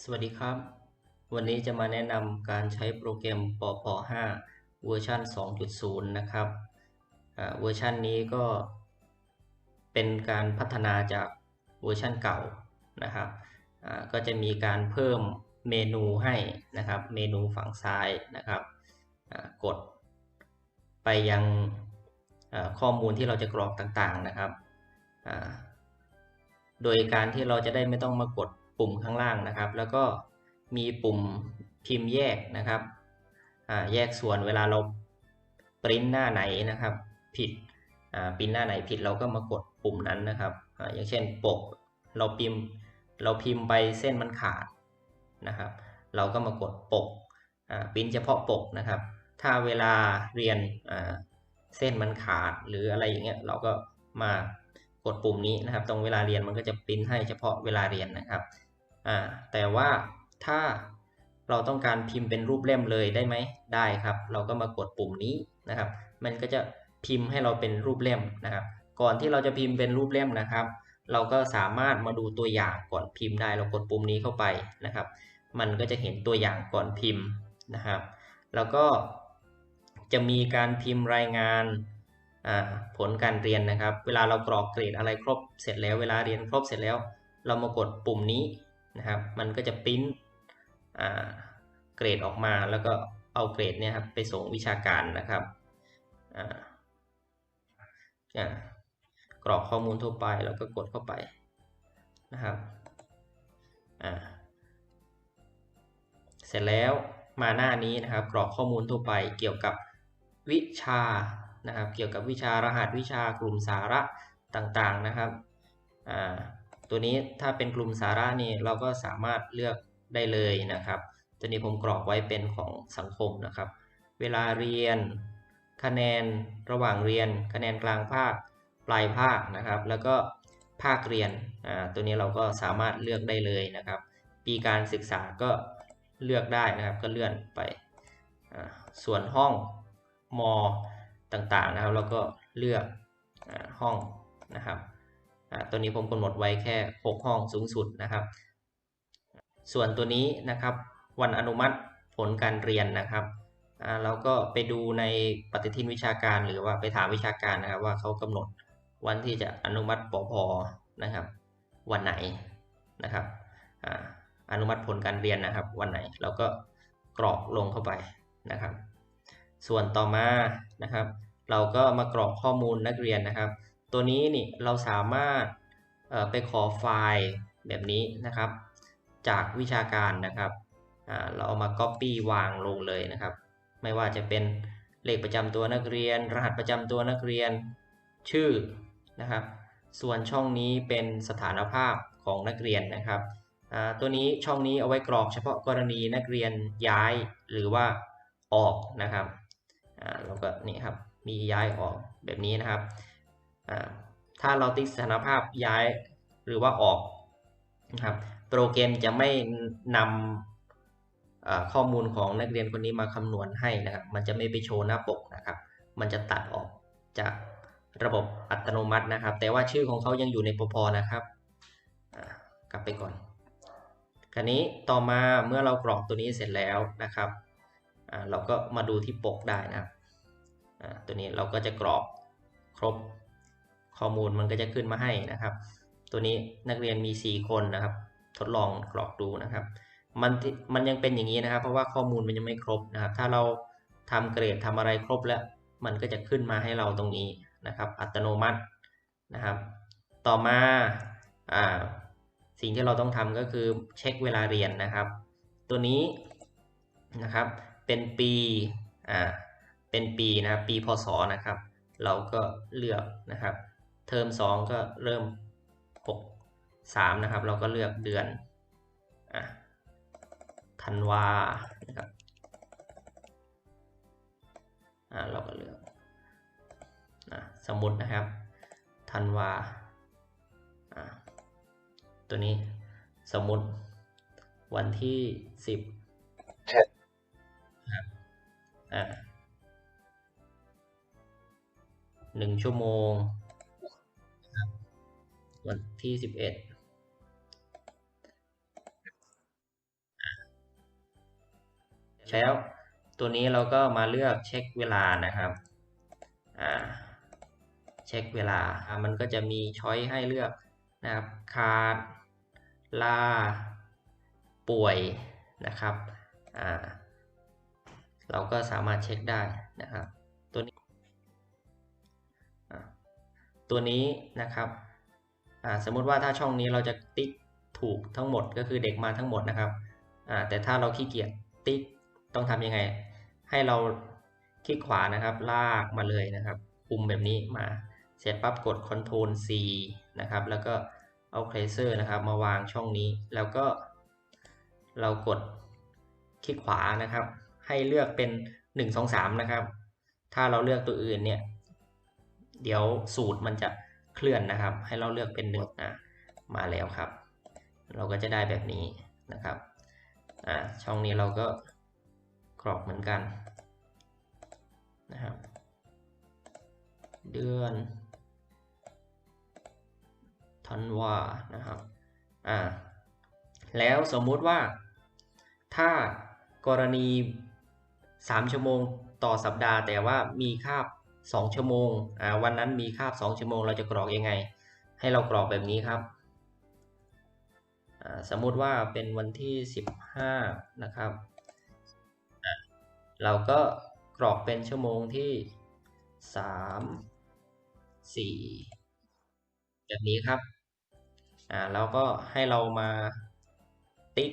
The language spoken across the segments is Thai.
สวัสดีครับ วันนี้จะมาแนะนำการใช้โปรแกรมปพ5เวอร์ชัน2.0 นะครับเวอร์ชันนี้ก็เป็นการพัฒนาจากเวอร์ชันเก่านะครับก็จะมีการเพิ่มเมนูให้นะครับ เมนูฝั่งซ้ายนะครับกดไปยังข้อมูลที่เราจะกรอกต่างๆนะครับ โดยการที่เราจะได้ไม่ต้องมากด ปุ่มข้างล่างนะครับ แล้วก็มีปุ่มพิมพ์แยกนะครับแยกส่วนเวลาเราปริ้นหน้าไหนนะครับผิดปริ้นหน้าไหนผิดเราก็มากดปุ่มนั้นนะครับออย่างเช่นปกเราพิมพ์เราพิมพ์ไปเส้นมันขาดนะครับ เราก็มากดปกปริ้นเฉพาะปกนะครับ ถ้าเวลาเรียนเส้นมันขาดหรืออะไรอย่างเงี้ยเราก็มา กดปุ่มนี้นะครับ ตรงเวลาเรียนมันก็จะปริ้นให้เฉพาะเวลาเรียนนะครับอ่าแต่ว่าถ้าเราต้องการพิมพ์เป็นรูปเล่มเลยได้ไหมได้ครับ เราก็มากดปุ่มนี้นะครับ มันก็จะพิมพ์ให้เราเป็นรูปเล่มนะครับ ก่อนที่เราจะพิมพ์เป็นรูปเล่มนะครับ เราก็สามารถมาดูตัวอย่างก่อนพิมพ์ได้ เรากดปุ่มนี้เข้าไปนะครับ มันก็จะเห็นตัวอย่างก่อนพิมพ์นะครับ แล้วก็จะมีการพิมพ์รายงาน ผลการเรียนนะครับ เวลาเรากรอกเกรดอะไรครบเสร็จแล้วเวลาเรียนครบเสร็จแล้ว เรามากดปุ่มนี้นะครับ มันก็จะปริ้นเกรดออกมาแล้วก็เอาเกรดเนี่ยครับไปส่งวิชาการนะครับกรอกข้อมูลทั่วไปแล้วก็กดเข้าไปนะครับเสร็จแล้วมาหน้านี้นะครับ กรอกข้อมูลทั่วไปเกี่ยวกับวิชา นะครับ เกี่ยวกับวิชารหัสวิชากลุ่มสาระต่างๆนะครับ ตัวนี้ถ้าเป็นกลุ่มสาระนี่เราก็สามารถเลือกได้เลยนะครับ ตัวนี้ผมกรอกไว้เป็นของสังคมนะครับ เวลาเรียน คะแนนระหว่างเรียน คะแนนกลางภาคปลายภาคนะครับ แล้วก็ภาคเรียน ตัวนี้เราก็สามารถเลือกได้เลยนะครับ ปีการศึกษาก็เลือกได้นะครับ ก็เลื่อนไป ส่วนห้องม ต่างๆนะครับ แล้วก็เลือกห้องนะครับตัวนี้ผมกำหนดไว้แค่ 6 ห้องสูงสุดนะครับ ส่วนตัวนี้นะครับวันอนุมัติผลการเรียนนะครับเราก็ไปดูในปฏิทินวิชาการหรือว่าไปถามวิชาการนะครับ ว่าเขากำหนดวันที่จะอนุมัติปอพนะครับ วันไหนนะครับอนุมัติผลการเรียนนะครับ วันไหนเราก็กรอกลงเข้าไปนะครับ ส่วนต่อมานะครับ เราก็มากรอกข้อมูลนักเรียนนะครับ ตัวนี้นี่เราสามารถไปขอไฟล์แบบนี้นะครับ จากวิชาการนะครับเราเอามา Copy วางลงเลยนะครับ ไม่ว่าจะเป็นเลขประจำตัวนักเรียน รหัสประจำตัวนักเรียนชื่อนะครับ ส่วนช่องนี้เป็นสถานภาพของนักเรียนนะครับตัวนี้ช่องนี้เอาไว้กรอกเฉพาะกรณีนักเรียนย้ายหรือว่าออกนะครับแล้วก็นี่ครับ มีย้ายออกแบบนี้นะครับ ถ้าเราติ๊กสถานภาพย้ายหรือว่าออกนะครับ โปรแกรมจะไม่นำข้อมูลของนักเรียนคนนี้มาคำนวณให้นะครับ มันจะไม่ไปโชว์หน้าปกนะครับ มันจะตัดออกจากระบบอัตโนมัตินะครับ แต่ว่าชื่อของเขายังอยู่ในปพนะครับกลับไปก่อนคราวนี้ต่อมาเมื่อเรากรอกตัวนี้เสร็จแล้วนะครับเราก็มาดูที่ปกได้นะครับ ตัวนี้เราก็จะกรอกครบข้อมูลมันก็จะขึ้นมาให้นะครับ ตัวนี้นักเรียนมี 4 คนนะครับ ทดลองกรอกดูนะครับมันมันยังเป็นอย่างนี้นะครับ เพราะว่าข้อมูลมันยังไม่ครบนะครับ ถ้าเราทำเกรดทำอะไรครบแล้ว มันก็จะขึ้นมาให้เราตรงนี้นะครับ อัตโนมัตินะครับ ต่อมาอ่าสิ่งที่เราต้องทำก็คือเช็คเวลาเรียนนะครับ ตัวนี้นะครับเป็นปีอ่า เป็นปีนะครับปีพศนะครับ เราก็เลือกนะครับ เทอม 2 ก็เริ่ม 6 3 นะครับ เราก็เลือกเดือนอะธันวานะครับอ่าเราก็เลือกอะสมมตินะครับธันวาอ่าตัวนี้สมมติวันที่ 10ครับอ่า หนึ่งชั่วโมง วันที่สิบเอ็ดแล้วตัวนี้เราก็มาเลือกเช็คเวลานะครับเช็คเวลา มันก็จะมีช้อยให้เลือกนะครับขาดลา ป่วยนะครับ เราก็สามารถเช็คได้นะครับ ตัวนี้นะครับสมมุติว่าถ้าช่องนี้เราจะติ๊กถูกทั้งหมดก็คือเด็กมาทั้งหมดนะครับแต่ถ้าเราขี้เกียจติ๊กต้องทำยังไง ให้เราคลิกขวานะครับ ลากมาเลยนะครับปุ่มแบบนี้มาเสร็จปั๊บกด Ctrl C นะครับ แล้วก็เอาเคเซอร์นะครับ มาวางช่องนี้แล้วก็ เรากดคลิกขวานะครับ ให้เลือกเป็น 1 2 3 นะครับ ถ้าเราเลือกตัวอื่นเนี่ย เดี๋ยวสูตรมันจะเคลื่อนนะครับ ให้เราเลือกเป็นหนึ่งนะมาแล้วครับ เราก็จะได้แบบนี้นะครับอ่าช่องนี้เราก็กรอกเหมือนกันนะครับ เดือนธันวานะครับอ่าแล้วสมมุติว่าถ้ากรณี 3 ชั่วโมงต่อสัปดาห์ แต่ว่ามีคาบ 2 ชั่วโมงอ่าวันนั้นมีคาบ 2 ชั่วโมง เราจะกรอกยังไง ให้เรากรอกแบบนี้ครับสมมุติว่าเป็นวันที่ 15 นะครับ เราก็กรอกเป็นชั่วโมงที่ 3 4 แบบนี้ครับอ่าแล้วก็ให้เรามาติ๊ก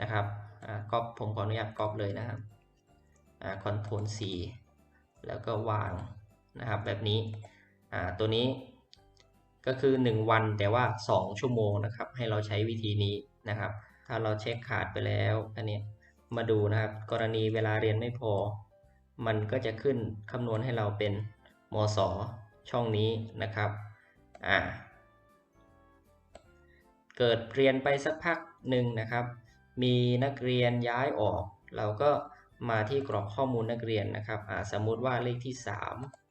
นะครับอ่าก๊อปผมขออนุญาตก๊อปเลยนะครับอ่าคอนโทรล C แล้วก็วาง นะครับแบบนี้ตัวนี้ก็คือ 1 วันแต่ว่า 2 ชั่วโมงนะครับ ให้เราใช้วิธีนี้นะครับ ถ้าเราเช็คขาดไปแล้วอันนี้มาดูนะครับ กรณีเวลาเรียนไม่พอ มันก็จะขึ้นคำนวณให้เราเป็นมศช่องนี้นะครับอ่าเกิดเรียนไปสักพักหนึ่งนะครับ มีนักเรียนย้ายออก เราก็มาที่กรอกข้อมูลนักเรียนนะครับสมมุติว่าเลขที่ 3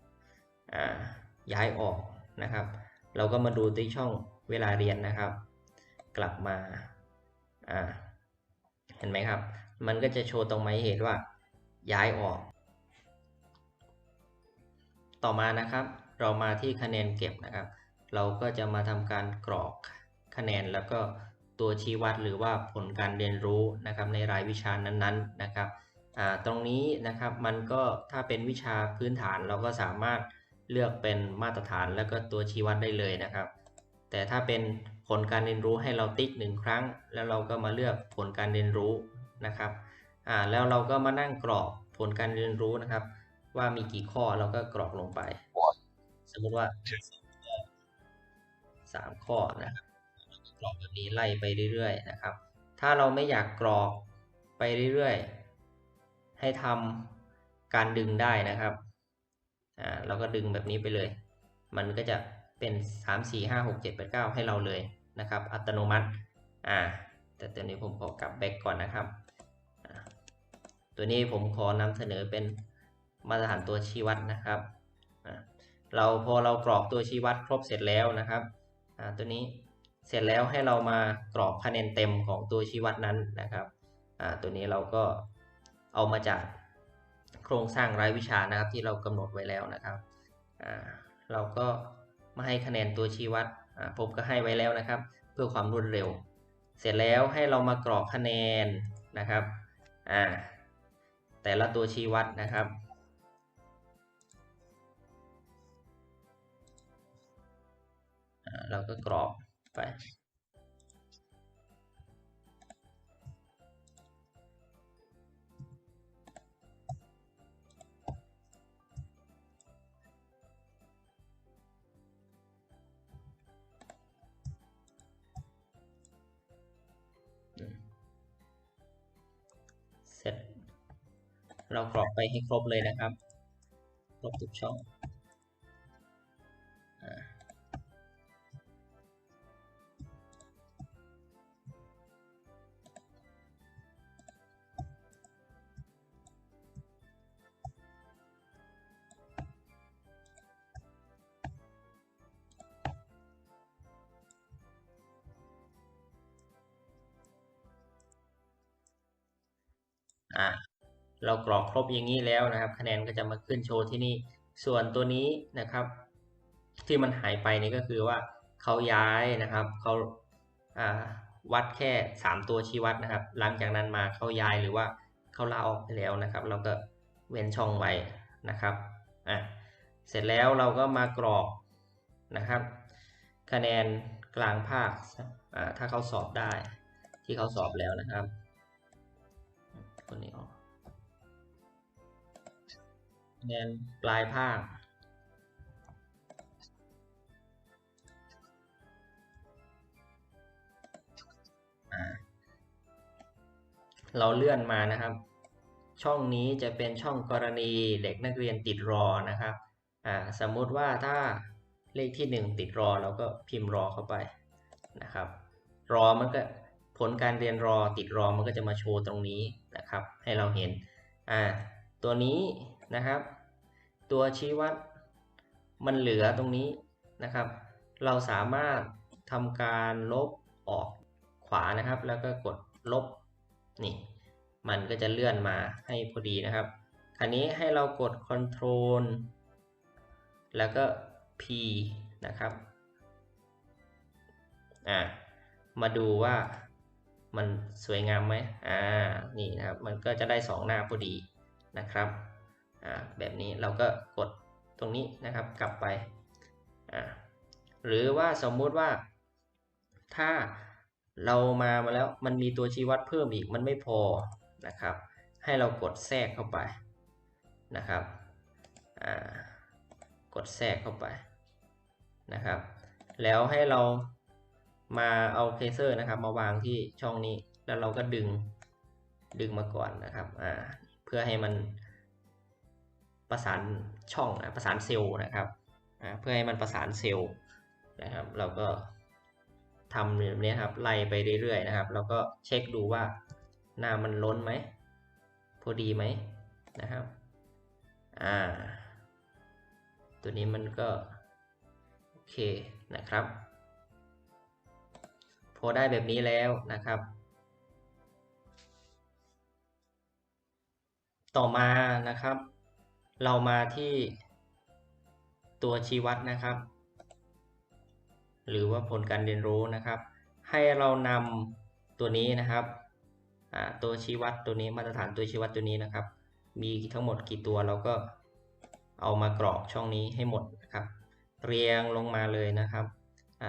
ย้ายออกนะครับ เราก็มาดูที่ช่องเวลาเรียนนะครับ กลับมาอ่าเห็นไหมครับ มันก็จะโชว์ตรงหมายเหตุว่า ย้ายออก ต่อมานะครับ เรามาที่คะแนนเก็บนะครับ เราก็จะมาทำการกรอกคะแนนแล้วก็ตัวชี้วัดหรือว่าผลการเรียนรู้นะครับในรายวิชานั้นๆนะครับ ตรงนี้นะครับมันก็ถ้าเป็นวิชาพื้นฐานเราก็สามารถ เลือกเป็นมาตรฐานแล้วก็ตัวชี้วัดได้เลยนะครับ แต่ถ้าเป็นผลการเรียนรู้ให้เราติ๊กหนึ่งครั้ง แล้วเราก็มาเลือกผลการเรียนรู้นะครับอ่าแล้วเราก็มานั่งกรอกผลการเรียนรู้นะครับ ว่ามีกี่ข้อเราก็กรอกลงไป สมมติว่าสามข้อนะครับกรอกแบบนี้ไล่ไปเรื่อยๆนะครับ ถ้าเราไม่อยากกรอกไปเรื่อยๆ ให้ทำการดึงได้นะครับ อ่าเราก็ดึงแบบนี้ไปเลย มันก็จะเป็น3 4 5 6 7 8 9 ให้เราเลยนะครับ อัตโนมัติอ่าแต่ตัวนี้ผมขอกลับแบ็กก่อนนะครับ ตัวนี้ผมขอนำเสนอเป็นมาตรฐานตัวชี้วัดนะครับ เราพอเรากรอกตัวชี้วัดครบเสร็จแล้วนะครับ ตัวนี้เสร็จแล้วให้เรามากรอกคะแนนเต็มของตัวชี้วัดนั้นนะครับ ตัวนี้เราก็เอามาจาก โครงสร้างรายวิชานะครับที่เรากำหนดไว้แล้วนะครับเราก็มาให้คะแนนตัวชี้วัดผมก็ให้ไว้แล้วนะครับ เพื่อความรวดเร็ว เสร็จแล้วให้เรามากรอกคะแนนนะครับแต่ละตัวชี้วัดนะครับเราก็กรอกไป เรากรอกไปให้ครบเลยนะครับ ครบทุกช่องอ่า เรากรอกครบอย่างนี้แล้วนะครับ คะแนนก็จะมาขึ้นโชว์ที่นี่ ส่วนตัวนี้นะครับ ที่มันหายไปนี่ก็คือว่าเขาย้ายนะครับเขาาวัดแค่ 3 ตัวชี้วัดนะครับ หลังจากนั้นมาเขาย้ายหรือว่าเขาลาออกไปแล้วนะครับ เราก็เว้นช่องไว้นะครับอะเสร็จแล้วเราก็มากรอกนะครับ คะแนนกลางภาคอ่าถ้าเขาสอบได้ที่เขาสอบแล้วนะครับคนนี้ออก คะแนนปลายภาค เราเลื่อนมานะครับ ช่องนี้จะเป็นช่องกรณีเด็กนักเรียนติดรอนะครับสมมุติว่าถ้าเลขที่ 1 ติดรอเราก็พิมพ์รอเข้าไปนะครับ รอมันก็ผลการเรียนรอติดรอมันก็จะมาโชว์ตรงนี้นะครับ ให้เราเห็นอ่าตัวนี้ นะครับ ตัวชี้วัดมันเหลือตรงนี้นะครับ เราสามารถทำการลบออกขวานะครับ แล้วก็กดลบนี่มันก็จะเลื่อนมาให้พอดีนะครับคราวนี้ให้เรากด Ctrl แล้วก็ P นะครับอ่ามาดูว่ามันสวยงามไหมอ่านี่นะครับมันก็จะได้ 2 หน้าพอดีนะครับ แบบนี้เราก็กดตรงนี้นะครับกลับไป หรือว่าสมมุติว่าถ้าเรามามาแล้วมันมีตัวชี้วัดเพิ่มอีกมันไม่พอนะครับ ให้เรากดแทรกเข้าไปนะครับกดแทรกเข้าไปนะครับ แล้วให้เรามาเอาเคเซอร์นะครับ มาวางที่ช่องนี้แล้วเราก็ดึงดึงมาก่อนนะครับเพื่อให้มัน ประสานช่องประสานเซลล์นะครับเพื่อให้มันประสานเซลล์นะครับเราก็ทำแบบนี้ครับไล่ไปเรื่อยๆนะครับ แล้วก็เช็คดูว่าหน้ามันล้นไหมพอดีไหมนะครับอ่าตัวนี้มันก็โอเคนะครับ พอได้แบบนี้แล้วนะครับ ต่อมานะครับ เรามาที่ตัวชี้วัดนะครับ หรือว่าผลการเรียนรู้นะครับ ให้เรานำตัวนี้นะครับตัวชี้วัดตัวนี้มาตรฐานตัวชี้วัดตัวนี้นะครับ มีทั้งหมดกี่ตัวเราก็เอามากรอกช่องนี้ให้หมดนะครับ เรียงลงมาเลยนะครับ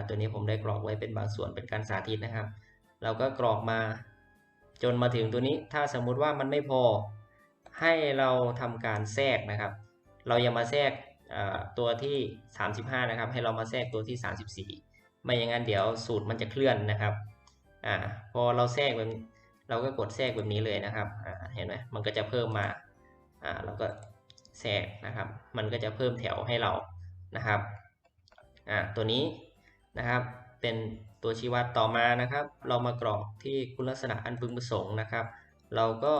ตัวนี้ผมได้กรอกไว้เป็นบางส่วนเป็นการสาธิตนะครับ เราก็กรอกมาจนมาถึงตัวนี้ถ้าสมมุติว่ามันไม่พอ ให้เราทำการแทรกนะครับ เราอย่ามาแทรกตัวที่ 35 นะครับ ให้เรามาแทรกตัวที่ 34 ไม่อย่างนั้นเดี๋ยวสูตรมันจะเคลื่อนนะครับอพอเราแทรกแบบเราก็กดแทรกแบบนี้เลยนะครับเห็นไหมมันก็จะเพิ่มมาเราก็แทรกนะครับ มันก็จะเพิ่มแถวให้เรานะครับตัวนี้นะครับเป็นตัวชี้วัดต่อมานะครับ เรามากรอกที่คุณลักษณะอันพึงประสงค์นะครับ เราก็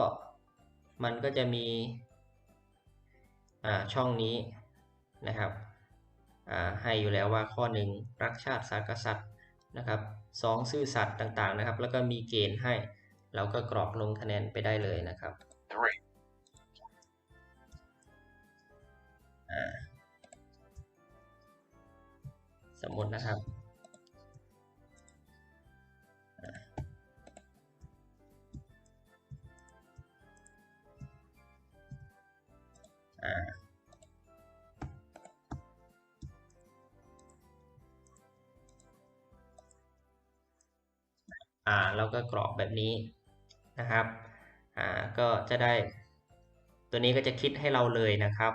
มันก็จะมีช่องนี้นะครับให้อยู่แล้วว่าข้อหนึ่งรักชาติศาสตร์กษัตริย์นะครับสองซื่อสัตย์ต่างๆนะครับ แล้วก็มีเกณฑ์ให้เราก็กรอกลงคะแนนไปได้เลยนะครับสมมตินะครับ กรอกแบบนี้นะครับอ่าก็จะได้ ตัวนี้ก็จะคิดให้เราเลยนะครับ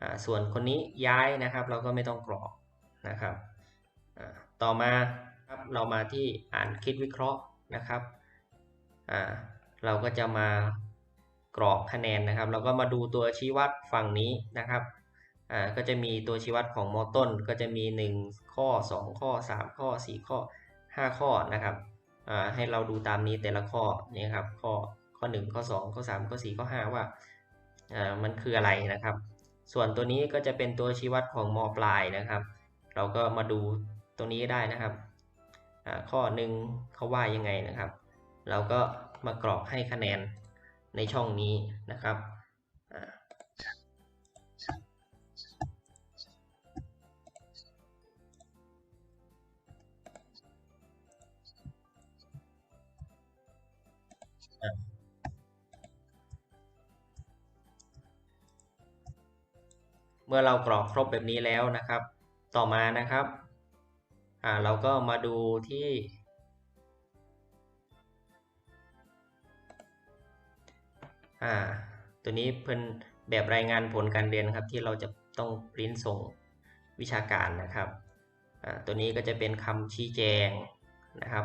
อ่าส่วนคนนี้ย้ายนะครับ เราก็ไม่ต้องกรอกนะครับอ่าต่อมาครับเรามาที่อ่านคิดวิเคราะห์นะครับอ่าเราก็จะมากรอกคะแนนนะครับ เราก็มาดูตัวชี้วัดฝั่งนี้นะครับอ่าก็จะมีตัวชี้วัดของมอต้น ก็จะมี 1 ข้อ 2 ข้อ 3 ข้อ 4 ข้อ 5 ข้อนะครับ ให้เราดูตามนี้แต่ละข้อนี่ครับข้อข้อ 1 ข้อ 2 ข้อ 3 ข้อ 4 ข้อ 5 ว่ามันคืออะไรนะครับ ส่วนตัวนี้ก็จะเป็นตัวชี้วัดของมปลายนะครับ เราก็มาดูตรงนี้ได้นะครับ ข้อหนึ่งเขาว่ายังไงนะครับ เราก็มากรอกให้คะแนนในช่องนี้นะครับ เมื่อเรากรอกครบแบบนี้แล้วนะครับ ต่อมานะครับอ่าเราก็มาดูที่อ่าตัวนี้เพิ่นแบบรายงานผลการเรียนครับ ที่เราจะต้องปริ้นส่งวิชาการนะครับอ่าตัวนี้ก็จะเป็นคำชี้แจงนะครับ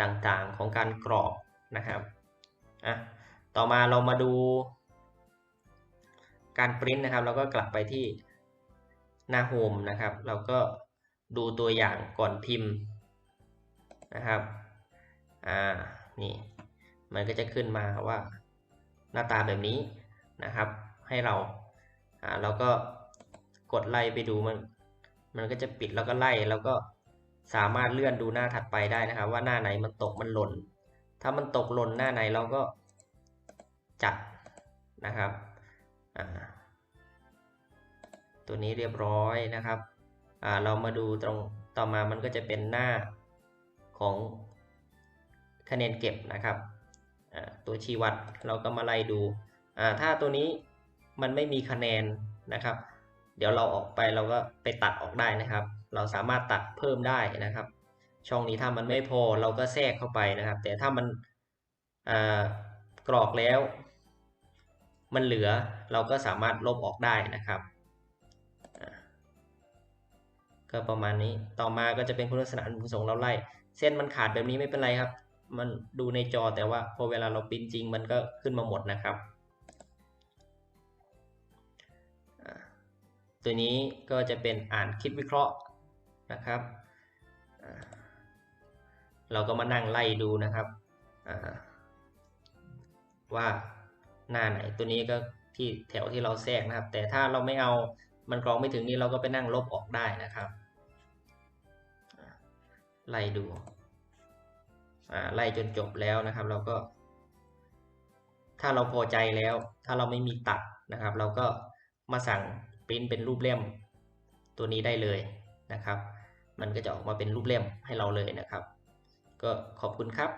ต่างๆของการกรอกนะครับอะต่อมาเรามาดู การปริ้นนะครับ เราก็กลับไปที่หน้าโฮมนะครับ เราก็ดูตัวอย่างก่อนพิมพ์นะครับอ่านี่มันก็จะขึ้นมาว่าหน้าตาแบบนี้นะครับ ให้เราอ่าเราก็กดไล่ไปดูมัน มันก็จะปิดแล้วก็ไล่แล้วก็สามารถเลื่อนดูหน้าถัดไปได้นะครับ ว่าหน้าไหนมันตกมันหล่น ถ้ามันตกหล่นหน้าไหนเราก็จัดนะครับ ตัวนี้เรียบร้อยนะครับเรามาดูตรงต่อมามันก็จะเป็นหน้าของคะแนนเก็บนะครับตัวชี้วัดเราก็มาไล่ดูถ้าตัวนี้มันไม่มีคะแนนนะครับ เดี๋ยวเราออกไปเราก็ไปตัดออกได้นะครับ เราสามารถตัดเพิ่มได้นะครับ ช่องนี้ถ้ามันไม่พอเราก็แทรกเข้าไปนะครับ แต่ถ้ามันกรอกแล้ว มันเหลือเราก็สามารถลบออกได้นะครับก็ประมาณนี้ ต่อมาก็จะเป็นคุณลักษณะอันประสงค์เราไล่ เส้นมันขาดแบบนี้ไม่เป็นไรครับ มันดูในจอแต่ว่าพอเวลาเราปริ้นจริงมันก็ขึ้นมาหมดนะครับ ตัวนี้ก็จะเป็นอ่านคิดวิเคราะห์นะครับ เราก็มานั่งไล่ดูนะครับ ว่า หน้าไหน ตัวนี้ก็ที่แถวที่เราแทรกนะครับ แต่ถ้าเราไม่เอามันกรองไม่ถึงนี้เราก็ไปนั่งลบออกได้นะครับไล่ดูไล่จนจบแล้วนะครับ เราก็ ถ้าเราพอใจแล้ว ถ้าเราไม่มีตัดนะครับ เราก็มาสั่งปริ้นเป็นรูปเล่ม ตัวนี้ได้เลยนะครับ มันก็จะออกมาเป็นรูปเล่มให้เราเลยนะครับ ก็ขอบคุณครับ